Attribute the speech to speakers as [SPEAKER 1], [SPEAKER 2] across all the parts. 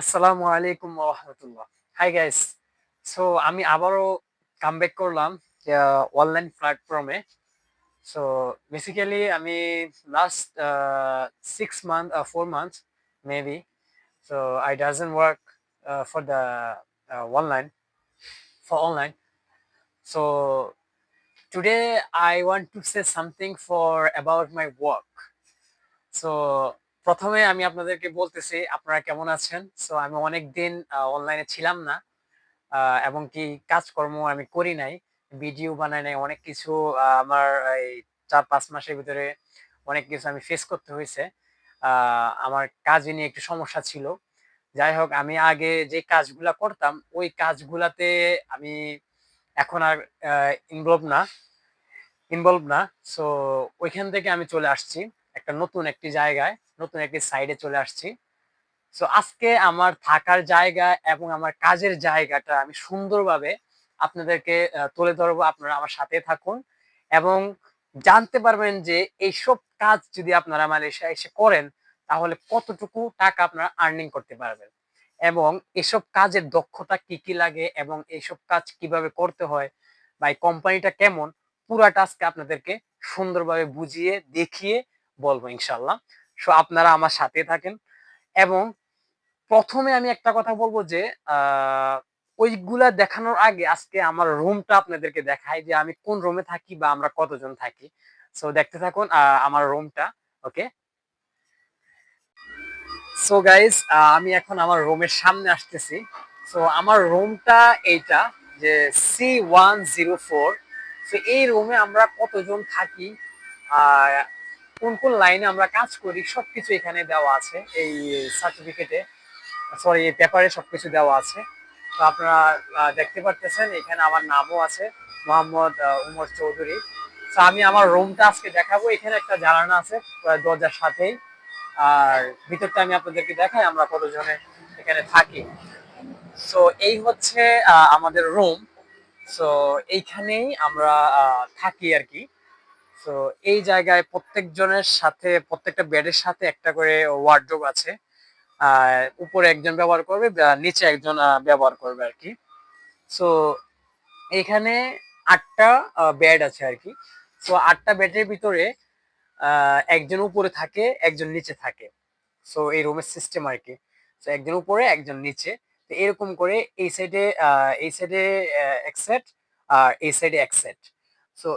[SPEAKER 1] আসসালামু আলাইকুম রহমতুল্লাহ। Hi guys so আমি আবারও কামব্যাক করলাম অনলাইন প্ল্যাটফর্মে সো বেসিক্যালি আমি last six month four month maybe so I doesn't work for the online for online so today I want to say something for about my work. So প্রথমে আমি আপনাদেরকে বলতেছি, আপনারা কেমন আছেন? সো আমি অনেক দিন অনলাইনে ছিলাম না এবং কি কাজকর্ম আমি করি নাই ভিডিও বানাই নাই, অনেক কিছু আমার এই চার পাঁচ মাসের ভিতরে অনেক কিছু আমি ফেস করতে হয়েছে। আমার কাজে নিয়ে একটু সমস্যা ছিল। যাই হোক, আমি আগে যে কাজগুলা করতাম, ওই কাজগুলাতে আমি এখন আর ইনভলভ না ইনভলভ না। সো ওইখান থেকে আমি চলে আসছি, একটা নতুন একটি জায়গায়। নতুন একটি সাইডে চলে আসছি। সো আজকে আমার থাকার জায়গা এবং আমার কাজের জায়গাটা আমি সুন্দরভাবে আপনাদেরকে তুলে ধরবো। আপনারা আমার সাথে থাকুন এবং জানতে পারবেন যে এইসব কাজ যদি আপনারা মালয়েশিয়া এসে করেন, তাহলে কতটুকু টাকা আপনারা আর্নিং করতে পারবেন? এবং এসব কাজের দক্ষতা কি কি লাগে এবং এইসব কাজ কীভাবে করতে হয় বা এই কোম্পানিটা কেমন, পুরাটা আজকে আপনাদেরকে সুন্দরভাবে বুঝিয়ে, দেখিয়ে বলব ইনশাল্লাহ সো আপনারা আমার সাথে থাকেন। এবং প্রথমে আমি একটা কথা বলব যে ওইগুলা দেখানোর আগে আজকে আমার রুমটা আপনাদেরকে দেখাই যে আমি কোন রুমে থাকি বা আমরা কতজন থাকি। সো দেখতে থাকুন আমার রুমটা, ওকে? সো গাইজ আমি এখন আমার রুমের সামনে আসতেছি। সো আমার রুমটা এইটা যে C one zero four. So এই রুমে আমরা কতজন থাকি কোন কোন লাইনে আমরা কাজ করি, সবকিছু এখানে দেওয়া আছে। এই সার্টিফিকেটে সরি এই পেপারে সবকিছু দেওয়া আছে। তো আপনারা দেখতে পারতেছেন, এখানে আমার নামও আছে, মোহাম্মদ উমর চৌধুরী। তো আমি আমার রুমটা আজকে দেখাবো। এখানে একটা জানানা আছে দরজার সাথেই। আর ভিতরটা আমি আপনাদেরকে দেখাই, আমরা কতজনে এখানে থাকি। সো এই হচ্ছে আমাদের রুম সো এইখানেই আমরা থাকি আর কি। তো এই জায়গায় প্রত্যেকজনের সাথে, প্রত্যেকটা বেডের সাথে একটা করে ওয়ার্ডরোব আছে। উপরে একজন ব্যবহার করবে নিচে একজন ব্যবহার করবে আর কি। সো এখানে আটটা বেড আছে আর কি। সো আটটা বেডের ভিতরে একজন উপরে থাকে, একজন নিচে থাকে। সো এই রুমের সিস্টেম আর কি। তো একজন উপরে, একজন নিচে। তো এরকম করে এই সাইডে এই সাইডে এক সেট আর এই সাইডে এক সেট সো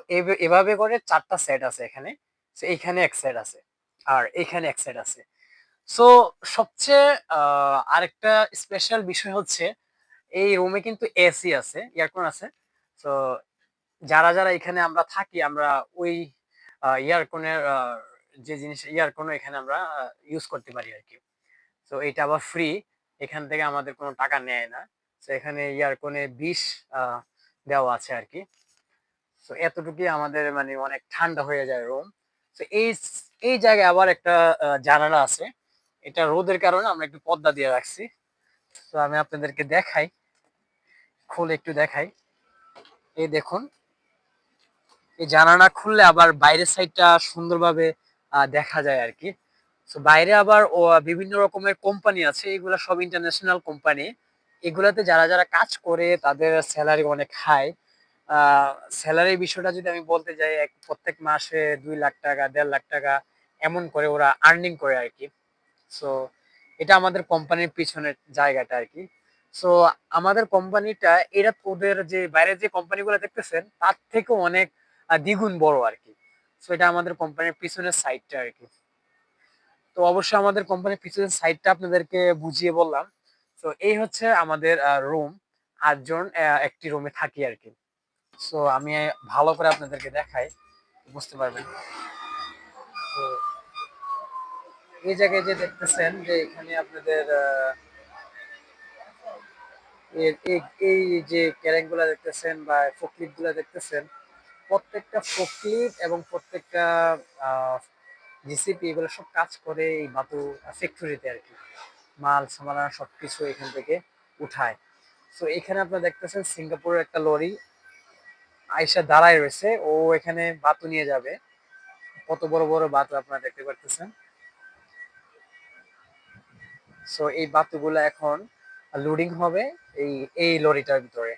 [SPEAKER 1] এভাবে করে চারটা সেট আছে এখানে। তো এইখানে এক সেট আছে আর এখানে এক সেট আছে। সো সবচেয়ে আরেকটা স্পেশাল বিষয় হচ্ছে এই রুমে কিন্তু এসি আছে এয়ারকন আছে। তো যারা যারা এখানে আমরা থাকি, আমরা ওই ইয়ারকনের যে জিনিস ইয়ারকন এখানে আমরা ইউজ করতে পারি আর কি। তো এটা আবার ফ্রি এখান থেকে আমাদের কোনো টাকা নেয় না। তো এখানে ইয়ারকনে বিষ দেওয়া আছে আর কি। তো এতটুকুই আমাদের মানে অনেক ঠান্ডা হয়ে যায় রুম তো এই এই জায়গায় আবার একটা জানালা আছে। এটা রোদের কারণে আমরা একটু পদ্মা দিয়ে রাখছি। তো আমি আপনাদেরকে দেখাই। খুলে একটু দেখাই। এই দেখুন। এই জানালা খুললে আবার বাইরের সাইডটা সুন্দরভাবে দেখা যায় আর কি তো বাইরে আবার বিভিন্ন রকমের কোম্পানি আছে। এগুলা সব ইন্টারন্যাশনাল কোম্পানি এগুলাতে যারা যারা কাজ করে, তাদের স্যালারি অনেক হাই স্যালারি বিষয়টা যদি আমি বলতে যাই, এক, প্রত্যেক মাসে দুই লাখ টাকা, দেড় লাখ টাকা এমন করে ওরা আর্নিং করে আর কি। সো এটা আমাদের কোম্পানির পিছনের জায়গাটা আর কি। সো আমাদের কোম্পানিটা এরা ওদের যে, বাইরের যে কোম্পানিগুলো দেখতেছেন, তার থেকে অনেক দ্বিগুণ বড় আর কি। সো এটা আমাদের কোম্পানির পিছনের সাইডটা আর কি। তো অবশ্যই আমাদের কোম্পানির পিছনের সাইডটা আপনাদেরকে বুঝিয়ে বললাম। তো এই হচ্ছে আমাদের রুম আটজন একটি রুমে থাকি আর কি। সো আমি ভালো করে আপনাদেরকে দেখাই, বুঝতে পারবেন। তো, এই জায়গায় যে দেখতেছেন যে এখানে আপনাদের এই- যে ক্যারেংগুলা দেখতেছেন বা ফকলিফগুলা দেখতেছেন, প্রত্যেকটা ফকলিফ এবং প্রত্যেকটা জিসিপি এগুলো সব কাজ করে এই বাতু ফ্যাক্টরিতে আর কি। মাল সামানা সবকিছু এখান থেকে উঠায়। সো এখানে আপনারা দেখতেছেন সিঙ্গাপুরের একটা লরি আইসা দাঁড়ায় রয়েছে, ও এখানে বাতু নিয়ে যাবে। কত বড় বড় বাতু আপনারা দেখতে পারতেছেন। সো এই বাতুগুলো এখন লোডিং হবে এই এই লরিটার ভিতরে।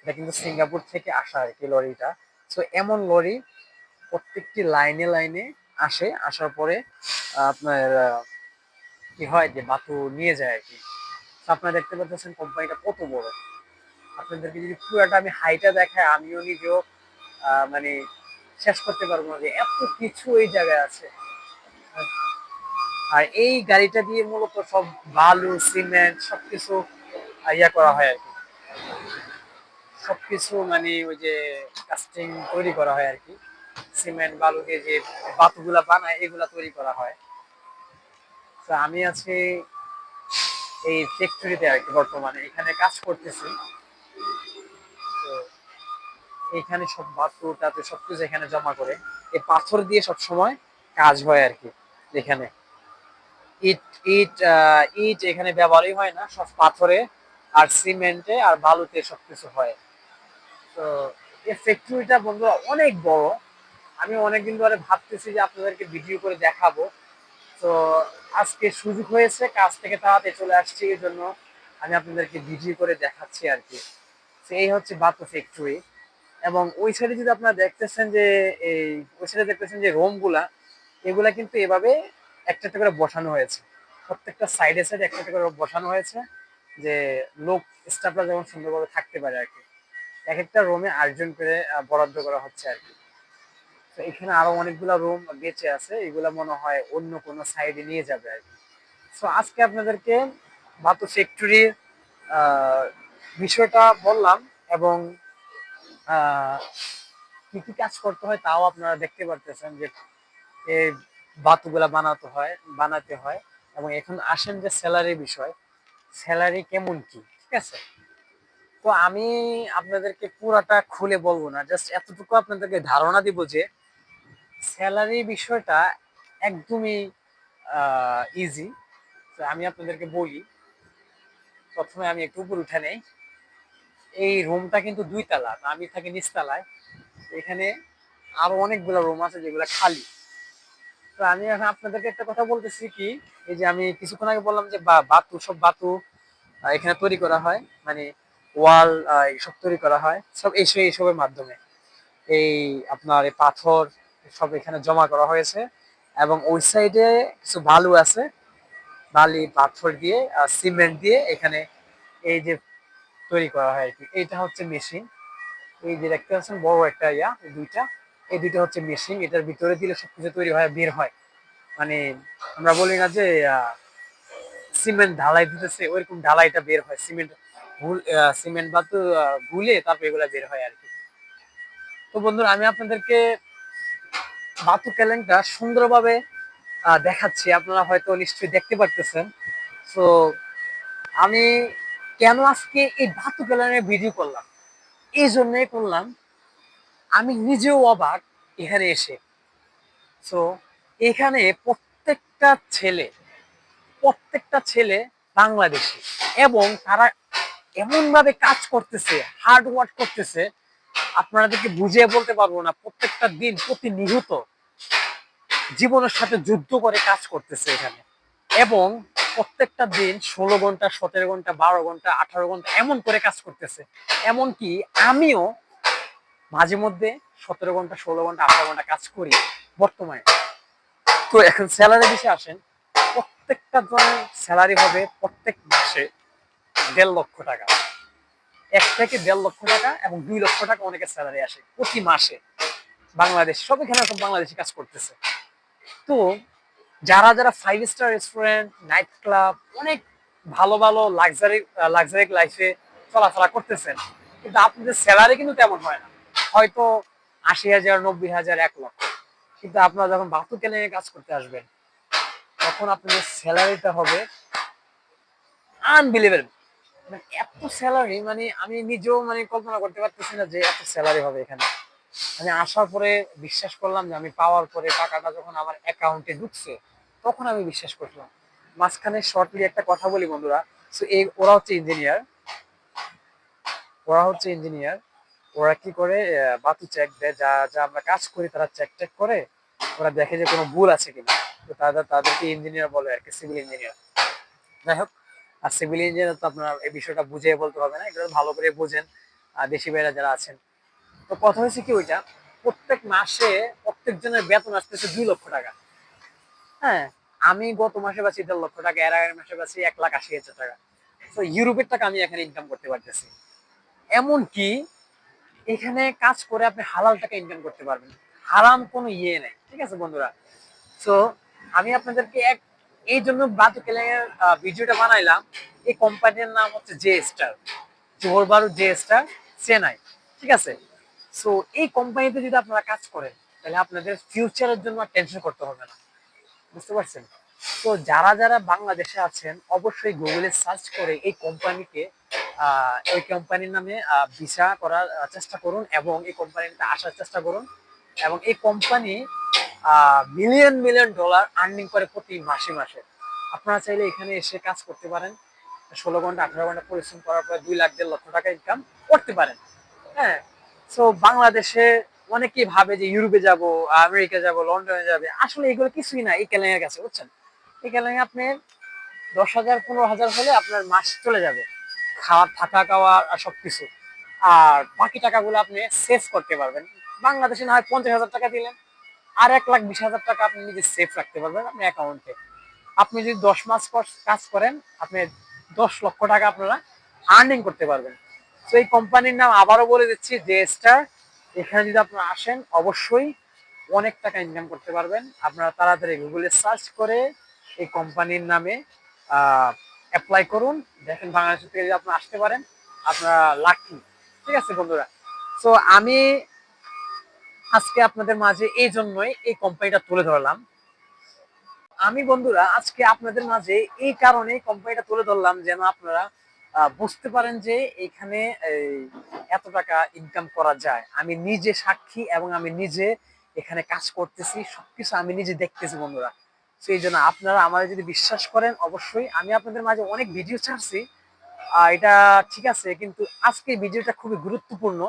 [SPEAKER 1] এটা কিন্তু সিঙ্গাপুর থেকে আসা আর কি লরিটা। সো এমন লরি প্রত্যেকটি লাইনে লাইনে আসে, আসার পরে আপনার কি হয় যে বাতু নিয়ে যায় আর কি আপনারা দেখতে পাচ্ছেন কোম্পানিটা কত বড়। আপনাদেরকে যদি পুরোটা আমি হাইটা দেখাই, আমিও নিজেও মানে শেষ করতে পারব না যে এত কিছু এই জায়গায় আছে। আর এই গাড়িটা দিয়ে মূলত সব বালু, সিমেন্ট, সবকিছু ইয়া করা হয় আর কি। সবকিছু মানে ওই যে কাস্টিং তৈরি করা হয় আর কি। সিমেন্ট, বালু দিয়ে যে বাতুগুলা বানায়, এগুলা তৈরি করা হয়। তো আমি আছি এই ফ্যাক্টরিতে আর কি বর্তমানে। এখানে কাজ করতেছি। এখানে সব বাতু টাতু সবকিছু এখানে জমা করে। এই পাথর দিয়ে সব সময় কাজ হয় আর কি এখানে ইট ইট ইট এখানে ব্যবহারই হয় না, সব পাথরে আর সিমেন্টে আর বালুতে সবকিছু হয়। তো এই ফ্যাক্টরিটা বন্ধুরা অনেক বড়। আমি অনেকদিন ধরে ভাবতেছি যে আপনাদেরকে ভিডিও করে দেখাবো। তো আজকে সুযোগ হয়েছে, কাজ থেকে তাড়াতাড়ি চলে আসছি, এই জন্য আমি আপনাদেরকে ভিডিও করে দেখাচ্ছি আর কি। এই হচ্ছে বাতু ফ্যাক্টরি এবং ওই সাইডে যদি আপনারা দেখতেছেন যে এই, ওই সাইডে দেখতেছেন যে রোমগুলা এগুলা কিন্তু এভাবে একটা একটা করে বসানো হয়েছে। প্রত্যেকটা সাইডে সাইডে একটা একটা করে বসানো হয়েছে যে লোক স্টাফরা যেমন সুন্দরভাবে থাকতে পারে আর কি। এক একটা রুমে আটজন করে বরাদ্দ করা হচ্ছে আর কি। তো এখানে আরও অনেকগুলো রুম বেঁচে আছে, এগুলা মনে হয় অন্য কোনো সাইডে নিয়ে যাবে আর কি। তো আজকে আপনাদেরকে বাতু ফ্যাক্টরির বিষয়টা বললাম এবং কি কি কাজ করতে হয় তাও আপনারা দেখতে পারতেছেন যে এই বাতুগুলা বানাতে হয় বানাতে হয় এবং এখন আসেন যে স্যালারি বিষয় স্যালারি কেমন কি, ঠিক আছে? তো আমি আপনাদেরকে পুরাটা খুলে বলব না জাস্ট এতটুকু আপনাদেরকে ধারণা দিব যে স্যালারি বিষয়টা একদমই ইজি তো আমি আপনাদেরকে বলি, প্রথমে আমি একটু উপর উঠে নেই। এই রুমটা কিন্তু দুই তালা আমি থাকি নিচতলায়। এখানে আরও অনেকগুলো রুম আছে যেগুলো খালি। তো আমি এখন আপনাদেরকে একটা কথা বলতেছি কি, এই যে আমি কিছুক্ষণ আগে বললাম যে বাতু, সব বাতু এখানে তৈরি করা হয়। মানে ওয়াল এইসব তৈরি করা হয়। সব এইসব এইসবের মাধ্যমে। এই আপনার এই পাথর, সব এখানে জমা করা হয়েছে। এবং ওই সাইডে কিছু বালু আছে। বালি, পাথর দিয়ে সিমেন্ট দিয়ে এখানে এই যে তৈরি করা হয় আর কি। এইটা হচ্ছে মেশিন এই যে দেখতে পাচ্ছেন, বড় একটা ইয়া দুইটা। এই দুইটা হচ্ছে মেশিন এটার ভিতরে দিলে সবকিছু তৈরি হয়, বের হয়। মানে আমরা বলি না যে সিমেন্ট ঢালাই দিতেছে, ওইরকম ঢালাইটা বের হয়। সিমেন্ট সিমেন্ট বা তো গুলে তারপর এগুলো বের হয় আর কি। তো বন্ধুরা, আমি আপনাদেরকে বাতু ক্যালেন্ডটা সুন্দরভাবে দেখাচ্ছি। আপনারা হয়তো নিশ্চয়ই দেখতে পারতেছেন। তো আমি কেন আজকে এই বাতু ক্যালেন্ডারের ভিডিও করলাম? এই জন্যই করলাম। আমি নিজেও অবাক এখানে এসে। তো এখানে প্রত্যেকটা ছেলে প্রত্যেকটা ছেলে বাংলাদেশি এবং তারা এমন ভাবে কাজ করতেছে হার্ড ওয়ার্ক করতেছে, আপনাদেরকে বুঝিয়ে বলতে পারব না, প্রত্যেকটা দিন প্রতিনিয়ত জীবনের সাথে যুদ্ধ করে কাজ করতেছে এখানে। এবং প্রত্যেকটা দিন ষোলো ঘণ্টা, সতেরো ঘণ্টা, বারো ঘণ্টা, আঠারো ঘণ্টা এমন করে কাজ করতেছে। এমনকি আমিও মাঝে মধ্যে সতেরো ঘণ্টা, ষোলো ঘণ্টা, আঠারো ঘণ্টা কাজ করি বর্তমানে। তো এখন স্যালারি বিষয়ে আসেন, প্রত্যেকটা জনের স্যালারি হবে প্রত্যেক মাসে দেড় লক্ষ টাকা। এক থেকে দেড় লক্ষ টাকা এবং দুই লক্ষ টাকা অনেকের স্যালারি আসে প্রতি মাসে। বাংলাদেশ, সব এখানে বাংলাদেশি কাজ করতেছে। তো যারা যারা five star restaurant night club অনেক ভালো ভালো লাক্সারি লাক্সারি লাইফে চলাফেরা করতেছেন, কিন্তু আপনাদের স্যালারি কিন্তু তেমন হয় না। হয়তো আশি হাজার, নব্বই হাজার, এক লক্ষ। কিন্তু আপনারা যখন বাতু কেনে কাজ করতে আসবেন, তখন আপনাদের স্যালারিটা হবে আনবিলিভেবল মানে এত স্যালারি মানে আমি নিজেও মানে কল্পনা করতে পারতেছি না যে এত স্যালারি হবে এখানে। আমি আসার পরে বিশ্বাস করলাম যে আমি পাওয়ার পরে টাকাটা যখন আমার অ্যাকাউন্টে ঢুকছে, তখন আমি বিশ্বাস করলাম মাঝখানে শর্টলি একটা কথা বলি বন্ধুরা সো এই ওরা হচ্ছে ইঞ্জিনিয়ার ওরা হচ্ছে ইঞ্জিনিয়ার ওরা কি করে বাতু চেক দেয়, যা যা আমরা কাজ করি তারা চেক টেক করে, ওরা দেখে যে কোনো ভুল আছে কিনা। তো তাদের, তাদেরকে ইঞ্জিনিয়ার বলে আর কি সিভিল ইঞ্জিনিয়ার যাই হোক, আর সিভিল ইঞ্জিনিয়ার তো আপনার এই বিষয়টা বুঝিয়ে বলতে হবে না এগুলো ভালো করে বোঝেন। আর দেশি ভাইরা যারা আছেন তো কথা হয়েছে কি ওইটা? প্রত্যেক মাসে প্রত্যেকজনের বেতন আসতেছে দুই লক্ষ টাকা। হ্যাঁ আমি গত মাসে পাচ্ছি দেড় লক্ষ টাকা, এর আগের মাসে পাচ্ছি এক লাখ আশি হাজার টাকা। তো ইউরোপের টাকা আমি এখানে ইনকাম করতে পারতেছি। এমন কি এখানে কাজ করে আপনি হালাল টাকা ইনকাম করতে পারবেন। হারাম কোনো ইয়ে নেই, ঠিক আছে বন্ধুরা? তো আমি আপনাদেরকে এক এই জন্য বাতু কেলের ভিডিওটা বানাইলাম। এই কোম্পানির নাম হচ্ছে J star Johor Bahru J star Chennai ঠিক আছে? সো এই কোম্পানিতে যদি আপনারা কাজ করেন, তাহলে আপনাদের ফিউচারের জন্য টেনশন করতে হবে না। বুঝতে পারছেন? তো যারা যারা বাংলাদেশে আছেন, অবশ্যই গুগলে সার্চ করে এই কোম্পানিকে ওই কোম্পানির নামে ভিসা করার চেষ্টা করুন এবং এই কোম্পানিতে আসার চেষ্টা করুন এবং এই company million million dollar earning করে প্রতি মাসে মাসে। আপনারা চাইলে এখানে এসে কাজ করতে পারেন। ষোলো ঘণ্টা, আঠারো ঘণ্টা পরিশ্রম করার পরে দুই লাখ, দেড় লক্ষ টাকা ইনকাম করতে পারেন। হ্যাঁ সো বাংলাদেশে অনেকেই ভাবে যে ইউরোপে যাব, আমেরিকা যাব, লন্ডনে যাবে। আসলে এগুলো কিছুই না, এই ক্যালেঙ্গের কাছে, বুঝছেন? এই ক্যালেঙ্গে আপনি দশ হাজার, পনেরো হাজার হলে আপনার মাস চলে যাবে। খাওয়া থাকা খাওয়া আর সবকিছু। আর বাকি টাকাগুলো আপনি সেভ করতে পারবেন। বাংলাদেশে না হয় পঞ্চাশ হাজার টাকা দিলেন। আর এক লাখ বিশ হাজার টাকা আপনি নিজে সেভ রাখতে পারবেন আপনার অ্যাকাউন্টে আপনি যদি দশ মাস পর কাজ করেন, আপনি দশ লক্ষ টাকা আপনারা আর্নিং করতে পারবেন। তো এই কোম্পানির নাম আবারও বলে দিচ্ছি যে স্টার এখানে যদি আপনারা আসেন, অবশ্যই অনেক টাকা ইনকাম করতে পারবেন। আপনারা তাড়াতাড়ি গুগলে সার্চ করে এই কোম্পানির নামে অ্যাপ্লাই করুন। দেখেন বাংলাদেশ থেকে যদি আপনারা আসতে পারেন, আপনারা লাকি ঠিক আছে বন্ধুরা? তো আমি আজকে আপনাদের মাঝে এই জন্যই এই কোম্পানিটা তুলে ধরলাম। আমি বন্ধুরা, আজকে আপনাদের মাঝে এই কারণে কোম্পানিটা তুলে ধরলাম যেন আপনারা বুঝতে পারেন যে এখানে এত টাকা ইনকাম করা যায়। আমি নিজে সাক্ষী এবং আমি নিজে এখানে কাজ করতেছি, সবকিছু আমি নিজে দেখতেছি বন্ধুরা। সেই জন্য আপনারা আমাদের যদি বিশ্বাস করেন, অবশ্যই আমি আপনাদের মাঝে অনেক ভিডিও ছাড়ছি। এটা ঠিক আছে, কিন্তু আজকে ভিডিওটা খুবই গুরুত্বপূর্ণ।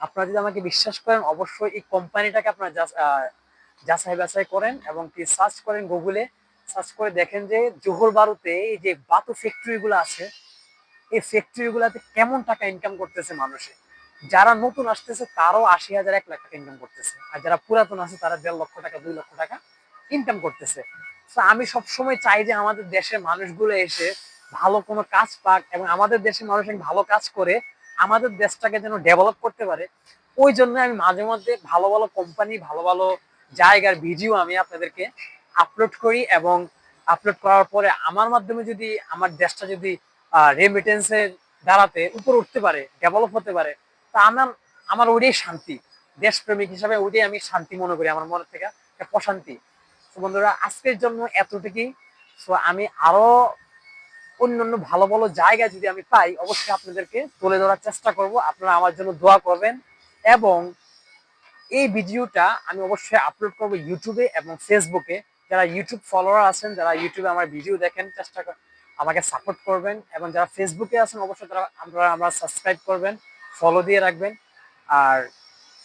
[SPEAKER 1] আপনারা যদি আমাকে বিশ্বাস করেন, অবশ্যই এই কোম্পানিটাকে আপনারা যাচাই বাছাই করেন এবং কি সার্চ করেন গুগলে সার্চ করে দেখেন যে জোহর বারুতে এই যে বাতু ফ্যাক্টরি গুলো আছে এই ফ্যাক্টরি গুলাতে কেমন টাকা ইনকাম করতেছে মানুষে? যারা নতুন আসতেছে, তারও আশি হাজার, এক লাখ টাকা ইনকাম করতেছে। আর যারা পুরাতন আছে, তারা দেড় লক্ষ টাকা, দুই লক্ষ টাকা ইনকাম করতেছে। আমি সবসময় চাই যে আমাদের দেশের মানুষগুলো এসে ভালো কোনো কাজ পাক এবং আমাদের দেশের মানুষ ভালো কাজ করে, আমাদের দেশটাকে যেন ডেভেলপ করতে পারে। ওই জন্য আমি মাঝে মধ্যে ভালো ভালো কোম্পানি ভালো ভালো জায়গার ভিডিও আমি আপনাদেরকে আপলোড করি এবং আপলোড করার পরে আমার মাধ্যমে যদি আমার দেশটা যদি রেমিটেন্সের দ্বারাতে উপর উঠতে পারে ডেভেলপ হতে পারে, তা আমার আমার ওইটাই শান্তি। দেশপ্রেমিক হিসাবে ওইটাই আমি শান্তি মনে করি, আমার মনের থেকে প্রশান্তি। তো বন্ধুরা, আজকের জন্য এতটুকুই। তো আমি আরও অন্যান্য ভালো ভালো জায়গা যদি আমি পাই, অবশ্যই আপনাদেরকে তুলে ধরার চেষ্টা করব। আপনারা আমার জন্য দোয়া করবেন। এবং এই ভিডিওটা আমি অবশ্যই আপলোড করব ইউটিউবে এবং ফেসবুকে যারা ইউটিউব ফলোয়ার আছেন, যারা ইউটিউবে আমার ভিডিও দেখেন, চেষ্টা আমাকে সাপোর্ট করবেন এবং যারা ফেসবুকে আছেন, অবশ্যই তারা আপনারা আমরা সাবস্ক্রাইব করবেন ফলো দিয়ে রাখবেন। আর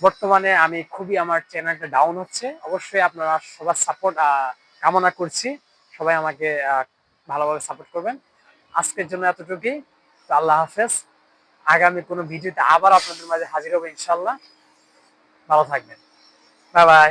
[SPEAKER 1] বর্তমানে আমি খুবই আমার চ্যানেলটা ডাউন হচ্ছে। অবশ্যই আপনারা সবার সাপোর্ট কামনা করছি। সবাই আমাকে ভালোভাবে সাপোর্ট করবেন। আজকের জন্য এতটুকুই। তো আল্লাহ হাফেজ। আগামী কোনো ভিডিওতে আবার আপনাদের মাঝে হাজির হব ইনশাল্লাহ ভালো থাকবেন। Bye bye